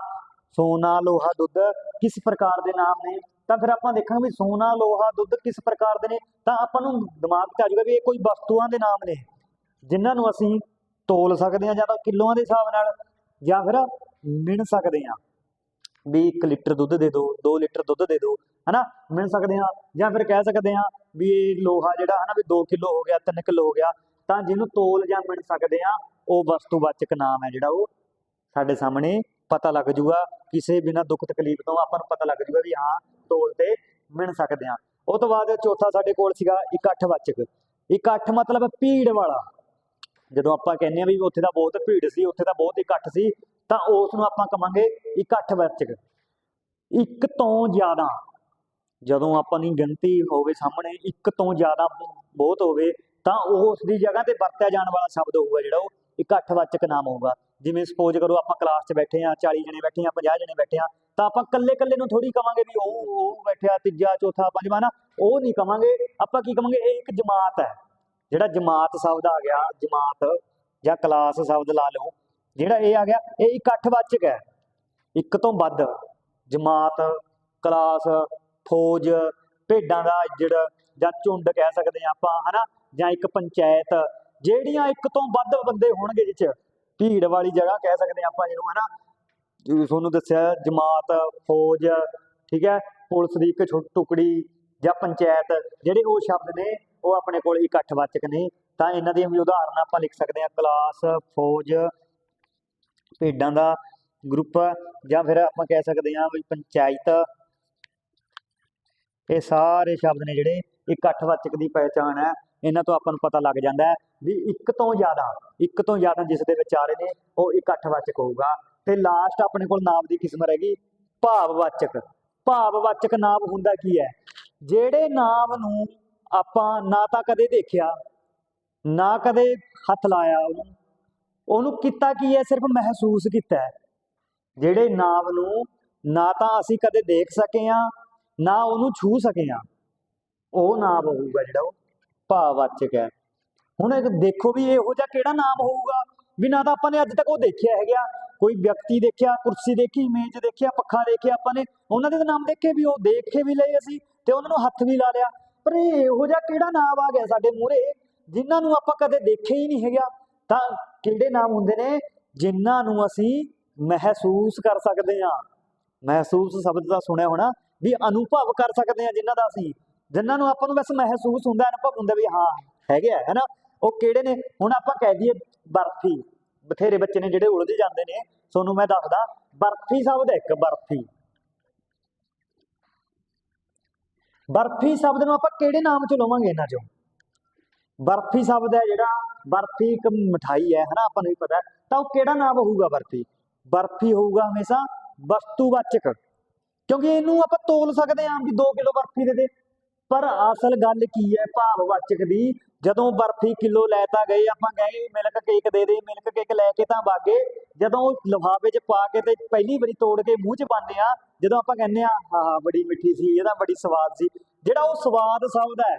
ਸੋਨਾ, ਲੋਹਾ, ਦੁੱਧ, ਕਿਸ ਪ੍ਰਕਾਰ ਦੇ ਨਾਮ ਨੇ? ਤਾਂ ਫਿਰ ਆਪਾਂ ਦੇਖਾਂਗੇ ਵੀ ਸੋਨਾ, ਲੋਹਾ, ਦੁੱਧ ਕਿਸ ਪ੍ਰਕਾਰ ਦੇ ਨੇ? ਤਾਂ ਆਪਾਂ ਨੂੰ ਦਿਮਾਗ 'ਚ ਆ ਜਾਊਗਾ ਵੀ ਇਹ ਕੋਈ ਵਸਤੂਆਂ ਦੇ ਨਾਮ ਨੇ। ਜਿਨ੍ਹਾਂ ਨੂੰ ਅਸੀਂ ਤੋਲ ਸਕਦੇ ਹਾਂ ਜਾਂ ਤਾਂ ਕਿਲੋਆਂ ਦੇ ਹਿਸਾਬ ਨਾਲ ਜਾਂ ਫਿਰ ਮਿਣ ਸਕਦੇ ਹਾਂ। ਵੀ 1 ਲੀਟਰ ਦੁੱਧ ਦੇ ਦਿਓ 2 ਲੀਟਰ ਦੁੱਧ ਦੇ ਦਿਓ, ਹਨਾ? ਮਿਲ ਸਕਦੇ ਹਾਂ ਜਾਂ ਫਿਰ ਕਹਿ ਸਕਦੇ ਹਾਂ ਵੀ ਇਹ ਲੋਹਾ ਜਿਹੜਾ, ਹਨਾ, ਵੀ 2 ਕਿਲੋ ਹੋ ਗਿਆ 3 ਕਿਲੋ ਹੋ ਗਿਆ, ਤਾਂ ਜਿਹਨੂੰ ਤੋਲ ਜਾਂ ਮਿਣ ਸਕਦੇ ਹਾਂ, ਉਹ ਵਸਤੂਵਾਚਕ ਨਾਮ ਹੈ ਜਿਹੜਾ ਉਹ ਸਾਡੇ ਸਾਹਮਣੇ ਪਤਾ ਲੱਗ ਜੂਗਾ। ਕਿਸੇ ਬਿਨਾ ਦੁੱਖ ਤਕਲੀਫ ਤੋਂ ਆਪਾਂ ਨੂੰ ਪਤਾ ਲੱਗ ਜੂਗਾ ਵੀ ਹਾਂ, ਤੋਲ ਤੇ ਮਿਲ ਸਕਦੇ ਆ ਉਹ ਤੋਂ ਬਾਅਦ ਚੌਥਾ ਸਾਡੇ ਕੋਲ ਸੀਗਾ ਇਕੱਠ ਵਾਚਕ। ਇਕੱਠ ਮਤਲਬ ਭੀੜ ਵਾਲਾ। ਜਦੋਂ ਆਪਾਂ ਕਹਿੰਦੇ ਆ ਵੀ ਉੱਥੇ ਤਾਂ ਬਹੁਤ ਭੀੜ ਸੀ, ਉੱਥੇ ਤਾਂ ਬਹੁਤ ਇਕੱਠ ਸੀ, ਤਾਂ ਉਸ ਨੂੰ ਆਪਾਂ ਕਵਾਂਗੇ ਇਕੱਠ ਇਕੱਠਵਾਚਕ ਇੱਕ ਤੋਂ ਜ਼ਿਆਦਾ, ਜਦੋਂ ਆਪਾਂ ਦੀ ਗਿਣਤੀ ਹੋਵੇ ਸਾਹਮਣੇ, ਇੱਕ ਤੋਂ ਜ਼ਿਆਦਾ ਬਹੁਤ ਹੋਵੇ, ਤਾਂ ਉਹ ਉਸ ਦੀ ਜਗ੍ਹਾ ਤੇ ਵਰਤਿਆ ਜਾਣ ਵਾਲਾ ਸ਼ਬਦ ਹੋਊਗਾ ਜਿਹੜਾ ਉਹ ਇਕੱਠਵਾਚਕ ਨਾਮ ਹੋਊਗਾ। ਜਿਵੇਂ ਸਪੋਜ਼ ਕਰੋ ਆਪਾਂ ਕਲਾਸ 'ਚ ਬੈਠੇ ਆ 40 ਜਣੇ ਬੈਠੇ ਆ 50 ਜਣੇ ਬੈਠੇ ਆ ਤਾਂ ਆਪਾਂ ਕੱਲੇ ਕੱਲੇ ਨੂੰ ਥੋੜੀ ਕਵਾਂਗੇ ਵੀ ਉਹ ਉਹ ਬੈਠਿਆ ਤੀਜਾ, ਚੌਥਾ, ਪੰਜਵਾਂ, ਨਾ, ਉਹ ਨਹੀਂ ਕਵਾਂਗੇ। ਆਪਾਂ ਕੀ ਕਵਾਂਗੇ? ਇਹ ਇੱਕ ਜਮਾਤ ਹੈ। ਜਿਹੜਾ ਜਮਾਤ ਸ਼ਬਦ ਆ ਗਿਆ, ਜਮਾਤ ਜਾਂ ਕਲਾਸ ਸ਼ਬਦ ਲਾ ਲਓ, ਜਿਹੜਾ ਇਹ ਆ ਗਿਆ, ਇਹ ਇਕੱਠਵਾਚਕ ਹੈ। ਇੱਕ ਤੋਂ ਵੱਧ ਜਮਾਤ, ਕਲਾਸ, ਫੌਜ, ਭੇਡਾਂ ਦਾ ਇੱਜੜ ਜਾਂ ਝੁੰਡ ਕਹਿ ਸਕਦੇ ਆ ਆਪਾਂ, ਹਨਾ? ਜਾਂ ਇੱਕ ਪੰਚਾਇਤ, ਜਿਹੜੀਆਂ ਇੱਕ ਤੋਂ ਵੱਧ ਬੰਦੇ ਹੋਣਗੇ ਜਿਹ 'ਚ, ਭੀੜ ਵਾਲੀ ਜਗ੍ਹਾ ਕਹਿ ਸਕਦੇ ਆ ਆਪਾਂ ਜਿਹਨੂੰ ਹਨਾ? ਜਿਵੇਂ ਤੁਹਾਨੂੰ ਦੱਸਿਆ, ਜਮਾਤ, ਫੌਜ, ਠੀਕ ਹੈ? ਪੁਲਿਸ ਦੀ ਇੱਕ ਛੋਟੀ ਟੁਕੜੀ ਜਾਂ ਪੰਚਾਇਤ, ਜਿਹੜੇ ਉਹ ਸ਼ਬਦ ਨੇ ਉਹ ਆਪਣੇ ਕੋਲ ਇਕੱਠਵਾਚਕ ਨੇ। ਤਾਂ ਇਹਨਾਂ ਦੀਆਂ ਵੀ ਉਦਾਹਰਨਾਂ ਆਪਾਂ ਲਿਖ ਸਕਦੇ ਹਾਂ। ਕਲਾਸ, ਫੌਜ, ਭੇਡਾਂ ਦਾ ਗਰੁੱਪ ਜਾਂ ਫਿਰ ਆਪਾਂ ਕਹਿ ਸਕਦੇ ਹਾਂ ਵੀ ਪੰਚਾਇਤ। ਇਹ ਸਾਰੇ ਸ਼ਬਦ ਨੇ ਜਿਹੜੇ ਇਕੱਠਵਾਚਕ ਦੀ ਪਹਿਚਾਣ ਹੈ। ਇਹਨਾਂ ਤੋਂ ਆਪਾਂ ਨੂੰ ਪਤਾ ਲੱਗ ਜਾਂਦਾ ਵੀ ਇੱਕ ਤੋਂ ਜ਼ਿਆਦਾ, ਇੱਕ ਤੋਂ ਜ਼ਿਆਦਾ ਜਿਸ ਦੇ ਵਿੱਚ ਆ ਰਹੇ ਨੇ, ਉਹ ਇਕੱਠਵਾਚਕ ਹੋਊਗਾ। ਤੇ ਲਾਸਟ ਆਪਣੇ ਕੋਲ ਨਾਮ ਦੀ ਕਿਸਮ ਰਹੇਗੀ ਭਾਵਵਾਚਕ ਭਾਵਵਾਚਕ ਨਾਮ ਹੁੰਦਾ ਕੀ ਹੈ? ਜਿਹੜੇ ਨਾਮ ਨੂੰ ਆਪਾਂ ਨਾ ਤਾਂ ਕਦੇ ਦੇਖਿਆ, ਨਾ ਕਦੇ ਹੱਥ ਲਾਇਆ ਉਹਨੂੰ। ਉਹਨੂੰ ਕੀਤਾ ਕੀ ਹੈ? ਸਿਰਫ ਮਹਿਸੂਸ ਕੀਤਾ ਹੈ। ਜਿਹੜੇ ਨਾਮ ਨੂੰ ਨਾ ਤਾਂ ਅਸੀਂ ਕਦੇ ਦੇਖ ਸਕੇ ਆ ਨਾ ਉਹਨੂੰ ਛੂ ਸਕੇ ਆ ਉਹ ਨਾਮ ਹੋਊਗਾ ਜਿਹੜਾ ਉਹ ਭਾਵਵਾਚਕ ਹੈ। ਹੁਣ ਇਹ ਦੇਖੋ ਵੀ ਇਹੋ ਜਿਹਾ ਕਿਹੜਾ ਨਾਮ ਹੋਊਗਾ? ਵੀ ਨਾ ਤਾਂ ਆਪਾਂ ਨੇ ਅੱਜ ਤੱਕ ਉਹ ਦੇਖਿਆ ਹੈਗਾ। ਕੋਈ ਵਿਅਕਤੀ ਦੇਖਿਆ, ਕੁਰਸੀ ਦੇਖੀ, ਇਮੇਜ ਦੇਖਿਆ, ਪੱਖਾ ਦੇਖਿਆ ਆਪਾਂ ਨੇ। ਉਹਨਾਂ ਦੇ ਨਾਮ ਦੇਖੇ ਵੀ, ਉਹ ਦੇਖ ਕੇ ਵੀ ਲਏ ਅਸੀਂ ਤੇ ਉਹਨਾਂ ਨੂੰ ਹੱਥ ਵੀ ਲਾ ਲਿਆ। ਪਰ ਇਹ ਇਹੋ ਜਿਹਾ ਕਿਹੜਾ ਨਾਮ ਆ ਗਿਆ ਸਾਡੇ ਮੂਹਰੇ? ਜਿਨ੍ਹਾਂ ਨੂੰ ਆਪਾਂ ਕਦੇ ਦੇਖਿਆ ਹੀ ਨਹੀਂ ਹੈਗਾ, ਤਾਂ ਕਿਹੜੇ ਨਾਮ ਹੁੰਦੇ ਨੇ? ਜਿਨ੍ਹਾਂ ਨੂੰ ਅਸੀਂ ਮਹਿਸੂਸ ਕਰ ਸਕਦੇ ਹਾਂ। ਮਹਿਸੂਸ ਸ਼ਬਦ ਦਾ ਸੁਣਿਆ ਹੋਣਾ, ਵੀ ਅਨੁਭਵ ਕਰ ਸਕਦੇ ਹਾਂ ਜਿਨ੍ਹਾਂ ਦਾ ਅਸੀਂ। ਜਿਨ੍ਹਾਂ ਨੂੰ ਆਪਾਂ ਨੂੰ ਬਸ ਮਹਿਸੂਸ ਹੁੰਦਾ, ਅਨੁਭਵ ਹੁੰਦਾ ਵੀ ਹਾਂ, ਹੈਗੇ ਆ, ਹੈਨਾ? ਉਹ ਕਿਹੜੇ ਨੇ? ਹੁਣ ਆਪਾਂ ਕਹਿ ਦਈਏ ਬਰਫੀ। ਬਥੇਰੇ ਬੱਚੇ ਨੇ ਜਿਹੜੇ ਉਲਝ ਜਾਂਦੇ ਨੇ। ਤੁਹਾਨੂੰ ਮੈਂ ਦੱਸਦਾ, ਬਰਫੀ ਸ਼ਬਦ ਇੱਕ ਬਰਫੀ। ਬਰਫੀ ਸ਼ਬਦ ਨੂੰ ਆਪਾਂ ਕਿਹੜੇ ਨਾਮ ਚ ਲਵਾਂਗੇ ਇਹਨਾਂ ਚੋਂ? ਬਰਫੀ ਸ਼ਬਦ ਹੈ ਜਿਹੜਾ, ਬਰਫੀ ਇੱਕ ਮਠਾਈ ਹੈ, ਹਨਾ, ਆਪਾਂ ਨੂੰ ਵੀ ਪਤਾ ਤਾਂ ਉਹ ਕਿਹੜਾ ਨਾਮ ਹੋਊਗਾ ਬਰਫੀ? ਬਰਫੀ ਹੋਊਗਾ ਹਮੇਸ਼ਾ ਵਸਤੂਵਾਚਕ। ਕਿਉਂਕਿ ਇਹਨੂੰ ਆਪਾਂ ਤੋਲ ਸਕਦੇ ਹਾਂ ਵੀ 2 ਕਿਲੋ ਬਰਫੀ ਦੇ ਦੇ। ਪਰ ਅਸਲ ਗੱਲ ਕੀ ਹੈ, ਭਾਵਵਾਚਕ ਦੀ ਜਦੋਂ ਬਰਫੀ ਕਿਲੋ ਲੈਤਾ ਗਏ, ਆਪਾਂ ਕਹੇ ਮਿਲਕ ਕੇਕ ਦੇ ਦੇ, ਮਿਲਕ ਕੇਕ ਲੈ ਕੇ ਤਾਂ ਬਾਗੇ ਜਦੋਂ ਉਹ ਲਿਫਾਫੇ 'ਚ ਪਾ ਕੇ ਤੇ ਪਹਿਲੀ ਵਾਰੀ ਤੋੜ ਕੇ ਮੂੰਹ 'ਚ ਪਾਉਂਦੇ ਆ ਜਦੋਂ ਆਪਾਂ ਕਹਿੰਦੇ ਆ ਹਾਂ ਬੜੀ ਮਿੱਠੀ ਸੀ, ਇਹਦਾ ਬੜੀ ਸਵਾਦ ਸੀ। ਜਿਹੜਾ ਉਹ ਸਵਾਦ ਸ਼ਬਦ ਹੈ,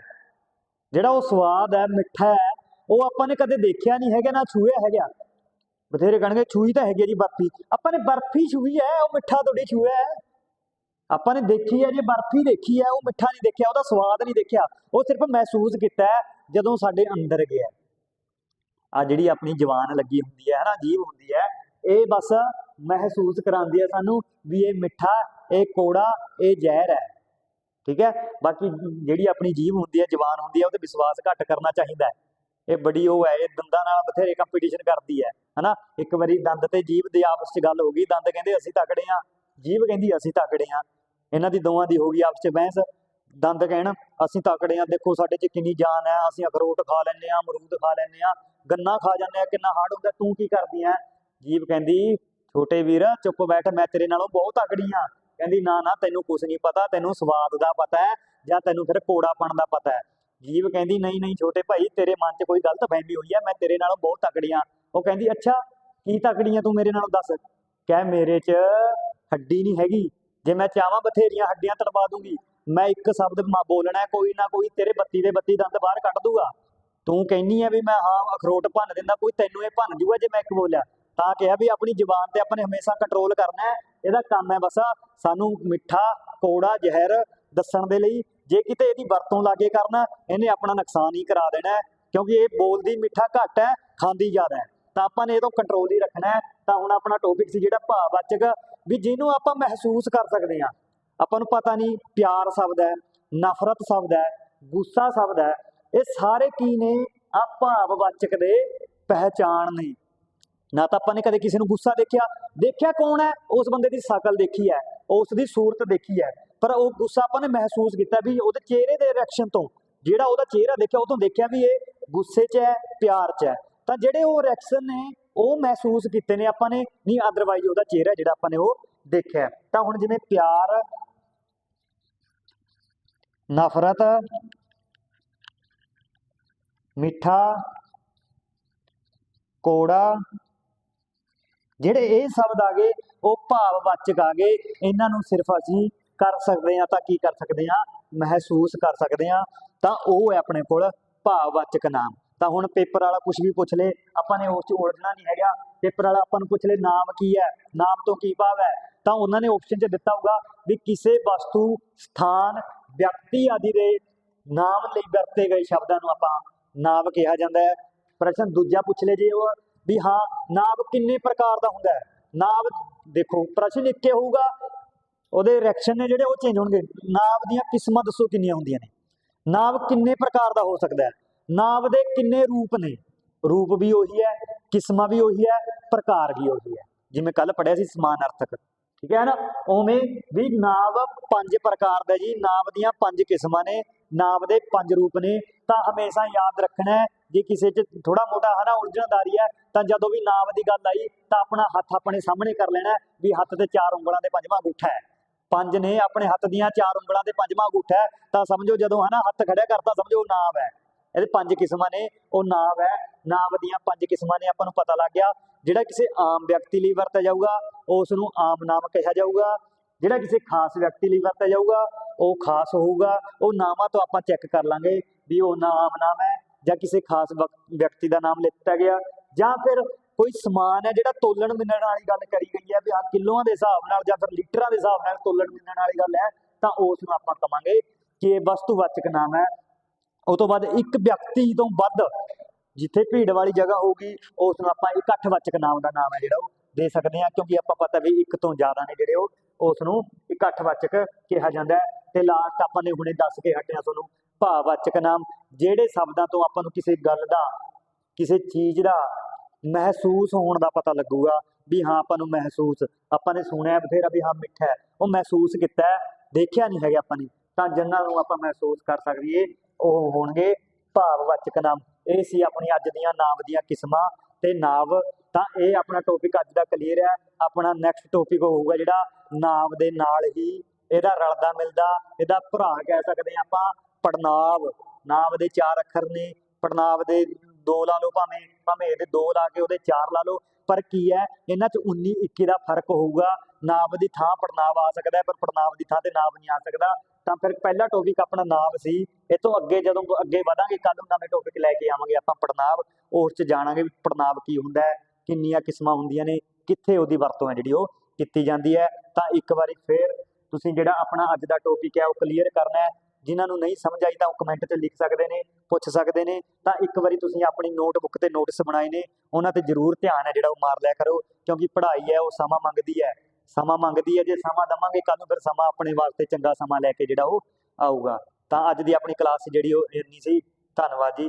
ਜਿਹੜਾ ਉਹ ਸਵਾਦ ਹੈ, ਮਿੱਠਾ ਹੈ, ਉਹ ਆਪਾਂ ਨੇ ਕਦੇ ਦੇਖਿਆ ਨਹੀਂ ਹੈਗਾ, ਨਾ ਛੂਇਆ ਹੈਗਾ। ਬਥੇਰੇ ਕਹਣਗੇ ਛੂਈ ਤਾਂ ਹੈਗੀ ਆ ਜੀ ਬਰਫੀ। ਆਪਾਂ ਨੇ ਬਰਫੀ ਛੂਈ ਹੈ, ਉਹ ਮਿੱਠਾ ਤੁਹਾਡੀ ਛੂਇਆ ਹੈ। ਆਪਾਂ ਨੇ ਦੇਖੀ ਹੈ, ਜੇ ਬਰਫੀ ਦੇਖੀ ਹੈ, ਉਹ ਮਿੱਠਾ ਨਹੀਂ ਦੇਖਿਆ, ਉਹਦਾ ਸਵਾਦ ਨਹੀਂ ਦੇਖਿਆ। ਉਹ ਸਿਰਫ ਮਹਿਸੂਸ ਕੀਤਾ ਜਦੋਂ ਸਾਡੇ ਅੰਦਰ ਗਿਆ ਆ ਜਿਹੜੀ ਆਪਣੀ ਜਵਾਨ ਲੱਗੀ ਹੁੰਦੀ ਹੈ, ਹਨਾ, ਜੀਵ ਹੁੰਦੀ ਹੈ, ਇਹ ਬਸ ਮਹਿਸੂਸ ਕਰਾਉਂਦੀ ਹੈ ਸਾਨੂੰ ਵੀ ਇਹ ਮਿੱਠਾ, ਇਹ ਕੋੜਾ, ਇਹ ਜ਼ਹਿਰ ਹੈ। ਠੀਕ ਹੈ? ਬਾਕੀ ਜਿਹੜੀ ਆਪਣੀ ਜੀਭ ਹੁੰਦੀ ਹੈ, ਜਵਾਨ ਹੁੰਦੀ ਹੈ ਉਹ ਤੇ ਵਿਸ਼ਵਾਸ ਘੱਟ ਕਰਨਾ ਚਾਹੀਦਾ ਹੈ। ਇਹ ਬੜੀ ਉਹ ਹੈ, ਇਹ ਦੰਦਾਂ ਨਾਲ ਬਥੇਰੇ ਕੰਪੀਟੀਸ਼ਨ ਕਰਦੀ ਹੈ, ਹਨਾ। ਇੱਕ ਵਾਰੀ ਦੰਦ ਤੇ ਜੀਭ ਦੀ ਆਪਸ 'ਚ ਗੱਲ ਹੋ ਗਈ, ਦੰਦ ਕਹਿੰਦੇ ਅਸੀਂ ਤਕੜੇ ਆ ਜੀਭ ਕਹਿੰਦੀ ਅਸੀਂ ਤਕੜੇ ਆ ਇਹਨਾਂ ਦੀ ਦੋਵਾਂ ਦੀ ਹੋ ਗਈ ਆਪਸ 'ਚ ਬਹਿਸ। ਦੰਦ ਕਹਿਣ, ਅਸੀਂ ਤਕੜੇ ਆ, ਦੇਖੋ ਸਾਡੇ 'ਚ ਕਿੰਨੀ ਜਾਨ ਹੈ, ਅਸੀਂ ਅਖਰੋਟ ਖਾ ਲੈਂਦੇ ਆ, ਅਮਰੂਦ ਖਾ ਲੈਂਦੇ ਆ, ਗੰਨਾ ਖਾ ਜਾਂਦੇ ਆ, ਕਿੰਨਾ ਹਾਰਡ ਹੁੰਦਾ, ਤੂੰ ਕੀ ਕਰਦੀ ਆ ਜੀਵ ਕਹਿੰਦੀ, ਛੋਟੇ ਵੀਰ, ਚੁੱਪ ਬੈਠ, ਮੈਂ ਤੇਰੇ ਨਾਲੋਂ ਬਹੁਤ ਤਕੜੀ ਆ। ਕਹਿੰਦੀ, ਨਾ ਨਾ, ਤੈਨੂੰ ਕੁਝ ਨਹੀਂ ਪਤਾ, ਤੈਨੂੰ ਸਵਾਦ ਦਾ ਪਤਾ ਹੈ, ਜਾਂ ਤੈਨੂੰ ਫਿਰ ਕੋੜਾਪਣ ਦਾ ਪਤਾ ਹੈ। ਜੀਵ ਕਹਿੰਦੀ, ਨਹੀਂ ਨਹੀਂ ਛੋਟੇ ਭਾਈ, ਤੇਰੇ ਮਨ 'ਚ ਕੋਈ ਗਲਤ ਫਹਿਮੀ ਹੋਈ ਹੈ, ਮੈਂ ਤੇਰੇ ਨਾਲੋਂ ਬਹੁਤ ਤਕੜੀ ਆ। ਉਹ ਕਹਿੰਦੀ, ਅੱਛਾ, ਕੀ ਤਕੜੀ ਆ ਤੂੰ ਮੇਰੇ ਨਾਲੋਂ, ਦੱਸ। ਕਹਿ, ਮੇਰੇ 'ਚ ਹੱਡੀ ਨਹੀਂ ਹੈਗੀ। ਜੇ ਮੈਂ ਚਾਹਾਂ ਬਥੇਰੀਆਂ ਹੱਡੀਆਂ ਤੜਵਾ ਦੂੰਗੀ ਮੈਂ ਇੱਕ ਸ਼ਬਦ ਮ- ਬੋਲਣਾ ਕੋਈ ਨਾ ਕੋਈ ਤੇਰੇ ਬੱਤੀ ਦੇ ਬੱਤੀ ਦੰਦ ਬਾਹਰ ਕੱਢ ਦੂਗਾ। ਤੂੰ ਕਹਿੰਨੀ ਆ ਵੀ ਮੈਂ ਹਾਂ, ਅਖਰੋਟ ਭੰਨ ਦਿੰਦਾ, ਕੋਈ ਤੈਨੂੰ ਇਹ ਭੰਨ ਜੂਗਾ ਜੇ ਮੈਂ ਇੱਕ ਬੋਲਿਆ। ਤਾਂ ਕਿਹਾ ਵੀ ਆਪਣੀ ਜ਼ੁਬਾਨ ਤੇ ਆਪਾਂ ਨੇ ਹਮੇਸ਼ਾ ਕੰਟਰੋਲ ਕਰਨਾ ਹੈ, ਇਹਦਾ ਕੰਮ ਹੈ ਬਸ ਸਾਨੂੰ ਮਿੱਠਾ, ਕੋੜਾ, ਜ਼ਹਿਰ ਦੱਸਣ ਦੇ ਲਈ, ਜੇ ਕਿਤੇ ਇਹਦੀ ਵਰਤੋਂ ਲਾਗੇ ਕਰਨਾ, ਇਹਨੇ ਆਪਣਾ ਨੁਕਸਾਨ ਹੀ ਕਰਾ ਦੇਣਾ ਕਿਉਂਕਿ ਇਹ ਬੋਲਦੀ ਮਿੱਠਾ ਘੱਟ ਹੈ, ਖਾਂਦੀ ਜ਼ਿਆਦਾ ਹੈ। ਤਾਂ ਆਪਾਂ ਨੇ ਇਹ ਤੋਂ ਕੰਟਰੋਲ ਹੀ ਰੱਖਣਾ ਤਾਂ ਹੁਣ ਆਪਣਾ ਟੌਪਿਕ ਸੀ ਜਿਹੜਾ ਭਾਵਵਾਚਕ, ਵੀ ਜਿਹਨੂੰ ਆਪਾਂ ਮਹਿਸੂਸ ਕਰ ਸਕਦੇ ਹਾਂ। ਆਪਾਂ ਨੂੰ ਪਤਾ ਨਹੀਂ ਪਿਆਰ ਸ਼ਬਦ ਹੈ, ਨਫ਼ਰਤ ਸ਼ਬਦ ਹੈ, ਗੁੱਸਾ ਸ਼ਬਦ ਹੈ, ਇਹ ਸਾਰੇ ਕੀ ਨੇ? ਆ ਭਾਵਵਾਚਕ ਦੇ ਪਹਿਚਾਣ ਨੇ। ਨਾ ਤਾਂ ਆਪਾਂ ਨੇ ਕਦੇ ਕਿਸੇ ਨੂੰ ਗੁੱਸਾ ਦੇਖਿਆ ਦੇਖਿਆ ਕੌਣ ਹੈ? ਉਸ ਬੰਦੇ ਦੀ ਸ਼ਕਲ ਦੇਖੀ ਹੈ, ਉਸ ਦੀ ਸੂਰਤ ਦੇਖੀ ਹੈ, ਪਰ ਉਹ ਗੁੱਸਾ ਆਪਾਂ ਨੇ ਮਹਿਸੂਸ ਕੀਤਾ ਵੀ ਉਹਦੇ ਚਿਹਰੇ ਦੇ ਰਿਐਕਸ਼ਨ ਤੋਂ, ਜਿਹੜਾ ਉਹਦਾ ਚਿਹਰਾ ਦੇਖਿਆ, ਉਹ ਤੋਂ ਦੇਖਿਆ ਵੀ ਇਹ ਗੁੱਸੇ 'ਚ ਹੈ, ਪਿਆਰ 'ਚ ਹੈ। ਤਾਂ ਜਿਹੜੇ ਉਹ ਰਿਐਕਸ਼ਨ ਨੇ, ਉਹ ਮਹਿਸੂਸ ਕੀਤੇ ਨੇ ਆਪਾਂ ਨੇ, ਨਹੀਂ ਅਦਰਵਾਈਜ਼ ਉਹਦਾ ਚਿਹਰਾ ਜਿਹੜਾ ਆਪਾਂ ਨੇ ਉਹ ਦੇਖਿਆ। ਤਾਂ ਹੁਣ ਜਿਵੇਂ ਪਿਆਰ ਨਫ਼ਰਤ, ਮਿੱਠਾ, ਕੋੜਾ, ਜਿਹੜੇ ਇਹ ਸ਼ਬਦ ਆ ਗਏ, ਉਹ ਭਾਵਵਾਚਕ ਆ ਗਏ। ਇਹਨਾਂ ਨੂੰ ਸਿਰਫ ਅਸੀਂ ਕਰ ਸਕਦੇ ਹਾਂ ਤਾਂ ਕੀ ਕਰ ਸਕਦੇ ਹਾਂ? ਮਹਿਸੂਸ ਕਰ ਸਕਦੇ ਹਾਂ। ਤਾਂ ਉਹ ਹੈ ਆਪਣੇ ਕੋਲ ਭਾਵਵਾਚਕ ਨਾਮ। ਤਾਂ ਹੁਣ ਪੇਪਰ ਵਾਲਾ ਕੁਝ ਵੀ ਪੁੱਛ ਲੇ, ਆਪਾਂ ਨੇ ਉਸ 'ਚ ਉਲਝਣਾ ਨਹੀਂ ਹੈਗਾ। ਪੇਪਰ ਵਾਲਾ ਆਪਾਂ ਨੂੰ ਪੁੱਛ ਲੇ, ਨਾਮ ਕੀ ਹੈ? ਨਾਮ ਤੋਂ ਕੀ ਭਾਵ ਹੈ? ਤਾਂ ਉਹਨਾਂ ਨੇ ਆਪਸ਼ਨ 'ਚ ਦਿੱਤਾ ਹੋਊਗਾ ਵੀ ਕਿਸੇ ਵਸਤੂ, ਸਥਾਨ ਵਿਅਕਤੀ ਆਦਿ ਦੇ ਨਾਮ ਲਈ ਵਰਤੇ ਗਏ ਸ਼ਬਦਾਂ ਨੂੰ ਆਪਾਂ ਨਾਮ ਕਿਹਾ ਜਾਂਦਾ ਹੈ। ਪ੍ਰਸ਼ਨ ਦੂਜਾ ਪੁੱਛ ਲੇ ਜੇ ਉਹ, ਵੀ ਹਾਂ ਨਾਮ ਕਿੰਨੇ ਪ੍ਰਕਾਰ ਦਾ ਹੁੰਦਾ ਹੈ? ਨਾਮ ਦੇਖੋ, ਪ੍ਰਸ਼ਨ ਇੱਕੇ ਹੋਊਗਾ, ਉਹਦੇ ਰਿਐਕਸ਼ਨ ਨੇ ਜਿਹੜੇ ਉਹ ਚੇਂਜ ਹੋਣਗੇ। ਨਾਮ ਦੀਆਂ ਕਿਸਮਾਂ ਦੱਸੋ ਕਿੰਨੀਆਂ ਹੁੰਦੀਆਂ ਨੇ? ਨਾਮ ਕਿੰਨੇ ਪ੍ਰਕਾਰ ਦਾ ਹੋ ਸਕਦਾ ਹੈ? ਨਾਮ ਦੇ ਕਿੰਨੇ ਰੂਪ ਨੇ? ਰੂਪ ਵੀ ਉਹੀ ਹੈ, ਕਿਸਮਾਂ ਵੀ ਉਹੀ ਹੈ, ਪ੍ਰਕਾਰ ਵੀ ਉਹੀ ਹੈ। ਜਿਵੇਂ ਕੱਲ ਪੜਿਆ ਸੀ ਸਮਾਨ ਅਰਥਕ ਠੀਕ ਹੈ ਨਾ? ਉਵੇਂ ਵੀ ਨਾਵ ਪੰਜ ਪ੍ਰਕਾਰ ਦਾ ਜੀ। ਨਾਵ ਦੀਆਂ ਪੰਜ ਕਿਸਮਾਂ ਨੇ, ਨਾਵ ਦੇ ਪੰਜ ਰੂਪ ਨੇ। ਤਾਂ ਹਮੇਸ਼ਾ ਯਾਦ ਰੱਖਣਾ ਜੇ ਕਿਸੇ 'ਚ ਥੋੜਾ ਮੋਟਾ ਹਨਾ ਉਲਝਣਦਾਰੀ ਹੈ, ਤਾਂ ਜਦੋਂ ਵੀ ਨਾਮ ਦੀ ਗੱਲ ਆਈ, ਤਾਂ ਆਪਣਾ ਹੱਥ ਆਪਣੇ ਸਾਹਮਣੇ ਕਰ ਲੈਣਾ ਵੀ ਹੱਥ ਤੇ ਚਾਰ ਉਂਗਲਾਂ ਦੇ ਪੰਜਵਾਂ ਅੰਗੂਠਾ ਹੈ। ਪੰਜ ਨੇ ਆਪਣੇ ਹੱਥ ਦੀਆਂ ਚਾਰ ਉਂਗਲਾਂ ਤੇ ਪੰਜਵਾਂ ਅੰਗੂਠਾ ਹੈ। ਤਾਂ ਸਮਝੋ ਜਦੋਂ ਹਨਾ ਹੱਥ ਖੜਿਆ ਕਰਤਾ, ਸਮਝੋ ਉਹ ਨਾਮ ਹੈ। ਇਹਦੇ ਪੰਜ ਕਿਸਮਾਂ ਨੇ, ਉਹ ਨਾਮ ਹੈ। ਨਾਮ ਦੀਆਂ ਪੰਜ ਕਿਸਮਾਂ ਨੇ, ਆਪਾਂ ਨੂੰ ਪਤਾ ਲੱਗ ਗਿਆ। ਜਿਹੜਾ ਕਿਸੇ ਆਮ ਵਿਅਕਤੀ ਲਈ ਵਰਤਿਆ ਜਾਊਗਾ, ਉਸ ਨੂੰ ਆਮ ਨਾਮ ਕਿਹਾ ਜਾਊਗਾ। ਜਿਹੜਾ ਕਿਸੇ ਖਾਸ ਵਿਅਕਤੀ ਲਈ ਵਰਤਿਆ ਜਾਊਗਾ, ਉਹ ਖਾਸ ਹੋਊਗਾ। ਉਹ ਨਾਮਾਂ ਤੋਂ ਆਪਾਂ ਚੈੱਕ ਕਰ ਲਾਂਗੇ ਵੀ ਉਹ ਨਾਮ ਨਾਮ ਹੈ ਜਾਂ ਕਿਸੇ ਖਾਸ ਵਿਅਕਤੀ ਦਾ ਨਾਮ ਲਿੱਤਾ ਗਿਆ। ਜਾਂ ਫਿਰ ਕੋਈ ਸਮਾਨ ਹੈ ਜਿਹੜਾ ਤੋਲਣ ਮਿਲਣ ਵਾਲੀ ਗੱਲ ਕਰੀ ਗਈ ਹੈ ਵੀ ਆ ਕਿਲੋਆਂ ਦੇ ਹਿਸਾਬ ਨਾਲ ਜਾਂ ਫਿਰ ਲੀਟਰਾਂ ਦੇ ਹਿਸਾਬ ਨਾਲ ਤੋਲਣ ਮਿਲਣ ਵਾਲੀ ਗੱਲ ਹੈ, ਤਾਂ ਉਸ ਨੂੰ ਆਪਾਂ ਕਵਾਂਗੇ ਕਿ ਇਹ ਵਸਤੂਵਾਚਕ ਨਾਮ ਹੈ। ਉਹ ਤੋਂ ਬਾਅਦ ਇੱਕ ਵਿਅਕਤੀ ਤੋਂ ਵੱਧ ਜਿੱਥੇ ਭੀੜ ਵਾਲੀ ਜਗ੍ਹਾ ਹੋਊਗੀ ਉਸ ਨੂੰ ਆਪਾਂ ਇਕੱਠਵਾਚਕ ਨਾਮ ਦਾ ਨਾਮ ਹੈ ਜਿਹੜਾ ਉਹ ਦੇ ਸਕਦੇ ਹਾਂ, ਕਿਉਂਕਿ ਆਪਾਂ ਪਤਾ ਵੀ ਇੱਕ ਤੋਂ ਜ਼ਿਆਦਾ ਨੇ ਜਿਹੜੇ ਉਹ ਉਸ ਨੂੰ ਇਕੱਠਵਾਚਕ ਕਿਹਾ ਜਾਂਦਾ ਹੈ। ਤੇ ਲਾਸਟ ਆਪਾਂ ਨੇ ਹੁਣੇ ਦੱਸ ਕੇ ਹਟਿਆ ਤੁਹਾਨੂੰ ਭਾਵਵਾਚਕ ਨਾਮ, ਜਿਹੜੇ ਸ਼ਬਦਾਂ ਤੋਂ ਆਪਾਂ ਨੂੰ ਕਿਸੇ ਗੱਲ ਦਾ, ਕਿਸੇ ਚੀਜ਼ ਦਾ ਮਹਿਸੂਸ ਹੋਣ ਦਾ ਪਤਾ ਲੱਗੂਗਾ, ਵੀ ਹਾਂ ਆਪਾਂ ਨੂੰ ਮਹਿਸੂਸ, ਆਪਾਂ ਨੇ ਸੁਣਿਆ ਬਥੇਰਾ ਵੀ ਹਾਂ ਮਿੱਠਾ ਉਹ ਮਹਿਸੂਸ ਕੀਤਾ ਦੇਖਿਆ ਨਹੀਂ ਹੈਗਾ ਆਪਾਂ ਨੇ। ਤਾਂ ਜਿਨ੍ਹਾਂ ਨੂੰ ਆਪਾਂ ਮਹਿਸੂਸ ਕਰ ਸਕਦੀਏ, ਉਹ ਹੋਣਗੇ ਭਾਵਵਾਚਕ ਨਾਮ। ਇਹ ਸੀ ਆਪਣੀ ਅੱਜ ਦੀਆਂ ਨਾਮ ਦੀਆਂ ਕਿਸਮਾਂ ਤੇ ਨਾਮ ਤਾਂ ਇਹ ਆਪਣਾ ਟੌਪਿਕ ਅੱਜ ਦਾ ਕਲੀਅਰ ਹੈ ਆਪਣਾ ਨੈਕਸਟ ਟੌਪਿਕ ਹੋਊਗਾ ਜਿਹੜਾ ਨਾਮ ਦੇ ਨਾਲ ਹੀ ਇਹਦਾ ਰਲਦਾ ਮਿਲਦਾ, ਇਹਦਾ ਭਰਾ ਕਹਿ ਸਕਦੇ ਹਾਂ ਆਪਾਂ, ਪੜਨਾਵ। ਨਾਮ ਦੇ ਚਾਰ ਅੱਖਰ ਨੇ। ਪੜਨਾਵ ਦੇ ਦੋ ਲਾ ਲਓ ਭਾਵੇਂ ਭਾਵੇਂ ਇਹਦੇ ਦੋ ਲਾ ਕੇ ਉਹਦੇ ਚਾਰ ਲਾ ਲਓ। ਪਰ ਕੀ ਹੈ, ਇਹਨਾਂ 'ਚ 19 21 ਦਾ ਫ਼ਰਕ ਹੋਊਗਾ। ਨਾਮ ਦੀ ਥਾਂ ਪੜਨਾਵ ਆ ਸਕਦਾ ਪਰ ਪੜਨਾਵ ਦੀ ਥਾਂ ਤੇ ਨਾਮ ਨਹੀਂ ਆ ਸਕਦਾ। ਤਾਂ ਫਿਰ ਪਹਿਲਾ ਟੌਪਿਕ ਆਪਣਾ ਨਾਮ ਸੀ। ਇਹ ਤੋਂ ਅੱਗੇ ਜਦੋਂ ਅੱਗੇ ਵਧਾਂਗੇ ਕੱਲ ਨੂੰ ਨਵੇਂ ਟੌਪਿਕ ਲੈ ਕੇ ਆਵਾਂਗੇ ਆਪਾਂ ਪੜਨਾਵ ਉਸ 'ਚ ਜਾਣਾਂਗੇ ਵੀ ਪੜਨਾਵ ਕੀ ਹੁੰਦਾ ਹੈ, ਕਿੰਨੀਆਂ ਕਿਸਮਾਂ ਹੁੰਦੀਆਂ ਨੇ, ਕਿੱਥੇ ਉਹਦੀ ਵਰਤੋਂ ਹੈ ਜਿਹੜੀ ਉਹ ਕੀਤੀ ਜਾਂਦੀ ਹੈ। ਤਾਂ ਇੱਕ ਵਾਰੀ ਫੇਰ ਤੁਸੀਂ ਜਿਹੜਾ ਆਪਣਾ ਅੱਜ ਦਾ ਟੌਪਿਕ ਹੈ ਉਹ ਕਲੀਅਰ ਕਰਨਾ ਹੈ। ਜਿਨ੍ਹਾਂ ਨੂੰ ਨਹੀਂ ਸਮਝ ਆਈ ਤਾਂ ਉਹ ਕਮੈਂਟ ਤੇ ਲਿਖ ਸਕਦੇ ਨੇ, ਪੁੱਛ ਸਕਦੇ ਨੇ। ਤਾਂ ਇੱਕ ਵਾਰੀ ਤੁਸੀਂ ਆਪਣੀ ਨੋਟਬੁੱਕ ਤੇ ਨੋਟਿਸ ਬਣਾਏ ਨੇ, ਉਹਨਾਂ ਤੇ ਜ਼ਰੂਰ ਧਿਆਨ ਹੈ ਜਿਹੜਾ ਉਹ ਮਾਰ ਲਿਆ ਕਰੋ, ਕਿਉਂਕਿ ਪੜ੍ਹਾਈ ਹੈ, ਉਹ ਸਮਾਂ ਮੰਗਦੀ ਹੈ। ਸਮਾਂ ਮੰਗਦੀ ਹੈ, ਜੇ ਸਮਾਂ ਦਵਾਂਗੇ ਕੱਲ ਨੂੰ ਫਿਰ ਸਮਾਂ ਆਪਣੇ ਵਾਸਤੇ ਚੰਗਾ ਸਮਾਂ ਲੈ ਕੇ ਜਿਹੜਾ ਉਹ ਆਊਗਾ। ਤਾਂ ਅੱਜ ਦੀ ਆਪਣੀ ਕਲਾਸ ਜਿਹੜੀ ਉਹ ਇੰਨੀ ਸੀ। ਧੰਨਵਾਦ ਜੀ।